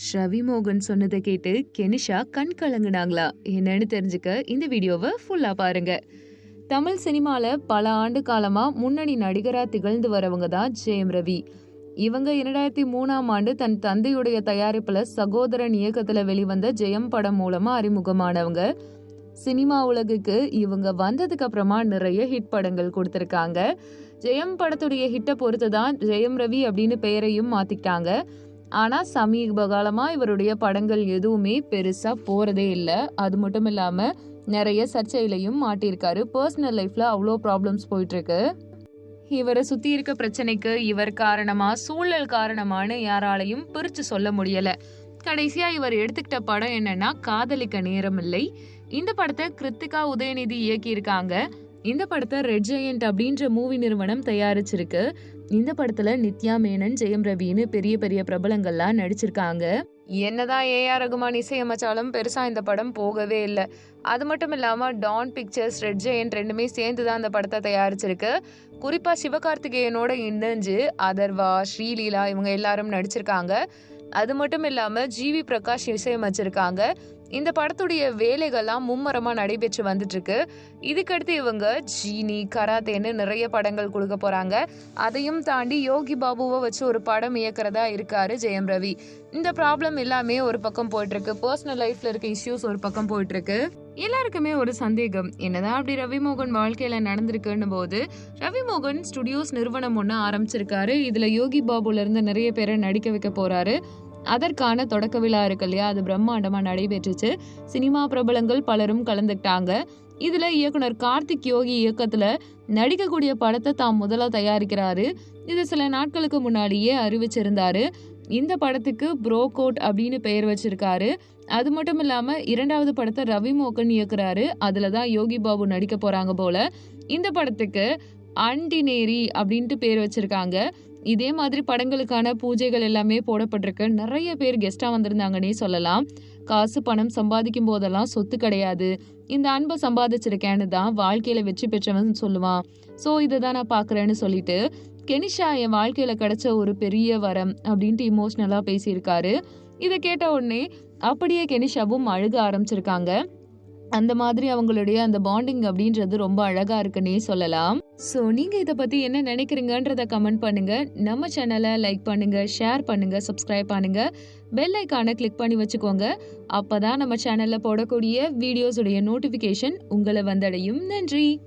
ரவி மோகன் சொன்னதை கேட்டு கெனிஷா கண் கலங்குனாங்களா? என்னன்னு தெரிஞ்சுக்க இந்த வீடியோவை ஃபுல்லா பாருங்க. தமிழ் சினிமால பல ஆண்டு காலமா முன்னணி நடிகரா திகழ்ந்து வரவங்க தான் ஜெயம் ரவி. இவங்க இரண்டாயிரத்தி மூணாம் ஆண்டு தன் தந்தையுடைய தயாரிப்புல சகோதரன் இயக்கத்துல வெளிவந்த ஜெயம் படம் மூலமா அறிமுகமானவங்க. சினிமா உலகுக்கு இவங்க வந்ததுக்கு அப்புறமா நிறைய ஹிட் படங்கள் கொடுத்துருக்காங்க. ஜெயம் படத்துடைய ஹிட்டை பொறுத்து தான் ஜெயம் ரவி அப்படின்னு பெயரையும் மாத்திக்கிட்டாங்க. ஆனால் சமீப காலமாக இவருடைய படங்கள் எதுவுமே பெருசாக போகிறதே இல்லை. அது மட்டும் இல்லாமல் நிறைய சர்ச்சையிலையும் மாட்டியிருக்காரு. பர்சனல் லைஃப்பில் அவ்வளோ ப்ராப்ளம்ஸ் போயிட்டுருக்கு. இவரை சுற்றி இருக்க பிரச்சனைக்கு இவர் காரணமாக சூழல் காரணமானு யாராலையும் பிரித்து சொல்ல முடியலை. கடைசியாக இவர் எடுத்துக்கிட்ட படம் என்னன்னா காதலிக்க நேரம் இல்லை. இந்த படத்தை கிருத்திகா உதயநிதி இயக்கியிருக்காங்க. இந்த படத்தை ரெட் ஜெயண்ட் அப்படின்ற மூவி நிறுவனம் தயாரிச்சிருக்கு. இந்த படத்துல நித்யா மேனன் ஜெயம் ரவின்னு பெரிய பெரிய பிரபலங்கள்லாம் நடிச்சிருக்காங்க. என்னதான் ஏஆர் ரகுமான் இசையமைச்சாலும் பெருசா இந்த படம் போகவே இல்லை. அது மட்டும் இல்லாம டான் பிக்சர்ஸ் ரெட் ஜெயண்ட் ரெண்டுமே சேர்ந்து தான் இந்த படத்தை தயாரிச்சிருக்கு. குறிப்பா சிவகார்த்திகேயனோட இணைஞ்சு அதர்வா ஸ்ரீலீலா இவங்க எல்லாரும் நடிச்சிருக்காங்க. அது மட்டும் இல்லாம ஜிவி பிரகாஷ் இசையமைச்சிருக்காங்க. இந்த படத்துடைய வேலைகள்லாம் மும்மரமாக நடைபெற்று வந்துட்டுருக்கு. இதுக்கடுத்து இவங்க ஜீனி கராத்தேன்னு நிறைய படங்கள் கொடுக்க போகிறாங்க அதையும் தாண்டி யோகி பாபுவை வச்சு ஒரு படம் இயக்கிறதா இருக்காரு ஜெயம் ரவி. இந்த ப்ராப்ளம் எல்லாமே ஒரு பக்கம் போயிட்டுருக்கு. பர்சனல் லைஃப்பில் இருக்க இஷ்யூஸ் ஒரு பக்கம் போயிட்டுருக்கு. எல்லாருக்குமே ஒரு சந்தேகம். என்னதான் அப்படி ரவிமோகன் வாழ்க்கையில நடந்திருக்குன்னு போது ரவிமோகன் ஸ்டுடியோஸ் நிறுவனம் ஒன்று ஆரம்பிச்சிருக்காரு. இதுல யோகி பாபுல இருந்து நிறைய பேரை நடிக்க வைக்க போறாரு. அதற்கான தொடக்க விழா இருக்கு இல்லையா? அது பிரம்மாண்டமா நடைபெற்றுச்சு. சினிமா பிரபலங்கள் பலரும் கலந்துக்கிட்டாங்க. இதுல இயக்குனர் கார்த்திக் யோகி இயக்கத்துல நடிக்கக்கூடிய படத்தை தாம் முதல்ல தயாரிக்கிறாரு. இது சில நாட்களுக்கு முன்னாடியே அறிவிச்சிருந்தாரு. இந்த படத்துக்கு ப்ரோ கோட் அப்படின்னு பெயர் வச்சிருக்காரு. அது மட்டும் இல்லாம இரண்டாவது படத்தை ரவி மோகன் இயக்குறாரு. அதில் தான் யோகி பாபு நடிக்க போறாங்க போல. இந்த படத்துக்கு அண்டினேரி அப்படின்ட்டு பேர் வச்சிருக்காங்க. இதே மாதிரி படங்களுக்கான பூஜைகள் எல்லாமே போடப்பட்டிருக்கு. நிறைய பேர் கெஸ்டா வந்திருந்தாங்கன்னே சொல்லலாம். காசு பணம் சம்பாதிக்கும் போதெல்லாம் சொத்து கிடையாது. இந்த அன்பை சம்பாதிச்சிருக்கேன்னு தான் வாழ்க்கையில வெற்றி பெற்றவன் சொல்லுவான். ஸோ இதை தான் நான் பார்க்குறேன்னு சொல்லிட்டு கெனிஷா என் வாழ்க்கையில கிடைச்ச ஒரு பெரிய வரம் அப்படின்ட்டு இமோஷ்னலா பேசியிருக்காரு. இதை கேட்ட உடனே அப்படியே கெனிஷாவும் அழுக ஆரம்பிச்சிருக்காங்க. அந்த மாதிரி அவங்களுடைய அந்த பாண்டிங் அப்படின்றது ரொம்ப அழகா இருக்குன்னே சொல்லலாம். ஸோ நீங்க இதை பத்தி என்ன நினைக்கிறீங்கன்றத கமெண்ட் பண்ணுங்க. நம்ம சேனலை லைக் பண்ணுங்க ஷேர் பண்ணுங்க சப்ஸ்கிரைப் பண்ணுங்க. பெல் ஐக்கானை கிளிக் பண்ணி வச்சுக்கோங்க. அப்பதான் நம்ம சேனல்ல போடக்கூடிய வீடியோஸுடைய நோட்டிஃபிகேஷன் உங்களை வந்தடையும். நன்றி!